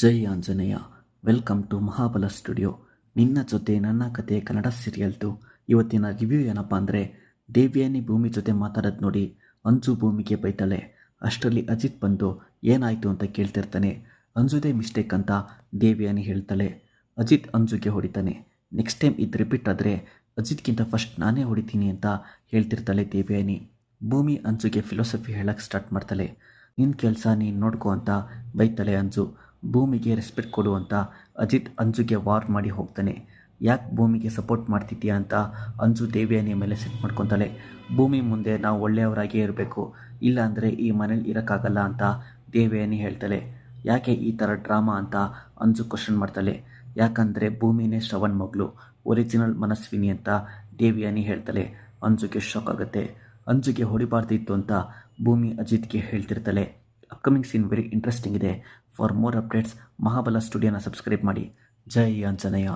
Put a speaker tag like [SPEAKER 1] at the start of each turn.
[SPEAKER 1] Jai Anjaneya. Welcome to Mahabala studio. ನಿನ್ನ ಜೊತೆ ನನ್ನ ಕತೆ ಕನ್ನಡ ಸೀರಿಯಲ್ದು. ಇವತ್ತಿನ ರಿವ್ಯೂ ಏನಪ್ಪ ಅಂದರೆ ದೇವಿಯಾನಿ ಭೂಮಿ ಜೊತೆ ಮಾತಾಡೋದು ನೋಡಿ ಅಂಜು ಭೂಮಿಗೆ ಬೈತಾಳೆ. ಅಷ್ಟರಲ್ಲಿ ಅಜಿತ್ ಬಂದು, ಏನಾಯಿತು ಅಂತ ಕೇಳ್ತಿರ್ತಾನೆ. ಅಂಜುದೇ ಮಿಸ್ಟೇಕ್ ಅಂತ ದೇವಿಯಾನಿ ಹೇಳ್ತಾಳೆ. ಅಜಿತ್ ಅಂಜುಗೆ ಹೊಡಿತಾನೆ. ನೆಕ್ಸ್ಟ್ ಟೈಮ್ ಇದು ರಿಪೀಟ್ ಆದರೆ, ಅಜಿತ್ಗಿಂತ ಫಸ್ಟ್ ನಾನೇ ಹೊಡಿತೀನಿ ಅಂತ ಹೇಳ್ತಿರ್ತಾಳೆ ದೇವಿಯಾನಿ ಭೂಮಿ ಅಂಜುಗೆ ಫಿಲಾಸಫಿ ಹೇಳಕ್ಕೆ ಸ್ಟಾರ್ಟ್ ಮಾಡ್ತಾಳೆ. ನಿನ್ನ ಕೆಲಸ ನೀನು ನೋಡ್ಕೋ ಅಂತ ಬೈತಾಳೆ ಅಂಜು. ಭೂಮಿಗೆ ರೆಸ್ಪೆಕ್ಟ್ ಕೊಡು ಅಂತ ಅಜಿತ್ ಅಂಜುಗೆ ವಾರ್ ಮಾಡಿ ಹೋಗ್ತಾನೆ. ಯಾಕೆ ಭೂಮಿಗೆ ಸಪೋರ್ಟ್ ಮಾಡ್ತಿದ್ದೀಯಾ ಅಂತ ಅಂಜು ದೇವಿಯಾನಿ ಮೇಲೆ ಸೆಟ್ ಮಾಡ್ಕೊತಾಳೆ. ಭೂಮಿ ಮುಂದೆ ನಾವು ಒಳ್ಳೆಯವರಾಗಿಯೇ ಇರಬೇಕು. ಇಲ್ಲಾಂದರೆ ಈ ಮನೇಲಿ ಇರೋಕ್ಕಾಗಲ್ಲ ಅಂತ ದೇವಿಯಾನಿ ಹೇಳ್ತಾಳೆ. ಯಾಕೆ ಈ ಥರ ಡ್ರಾಮಾ ಅಂತ ಅಂಜು ಕ್ವಶನ್ ಮಾಡ್ತಾಳೆ. ಯಾಕಂದರೆ ಭೂಮಿನೇ ಶ್ರವಣ್ ಮಗಳು ಒರಿಜಿನಲ್ ಮನಸ್ವಿನಿ ಅಂತ ದೇವಿಯಾನಿ ಹೇಳ್ತಾಳೆ. ಅಂಜುಗೆ ಶಾಕ್ ಆಗುತ್ತೆ. ಅಂಜುಗೆ ಹೊಡಿಬಾರ್ದಿತ್ತು ಅಂತ ಭೂಮಿ ಅಜಿತ್ಗೆ ಹೇಳ್ತಿರ್ತಾಳೆ. ಅಪ್ಕಮಿಂಗ್ ಸೀನ್ ವೆರಿ ಇಂಟ್ರೆಸ್ಟಿಂಗ್ ಇದೆ. ಫಾರ್ ಮೋರ್ ಅಪ್ಡೇಟ್ಸ್ ಮಹಾಬಲ ಸ್ಟುಡಿಯೋನ ಸಬ್ಸ್ಕ್ರೈಬ್ ಮಾಡಿ. ಜೈ ಆಂಜನೇಯ.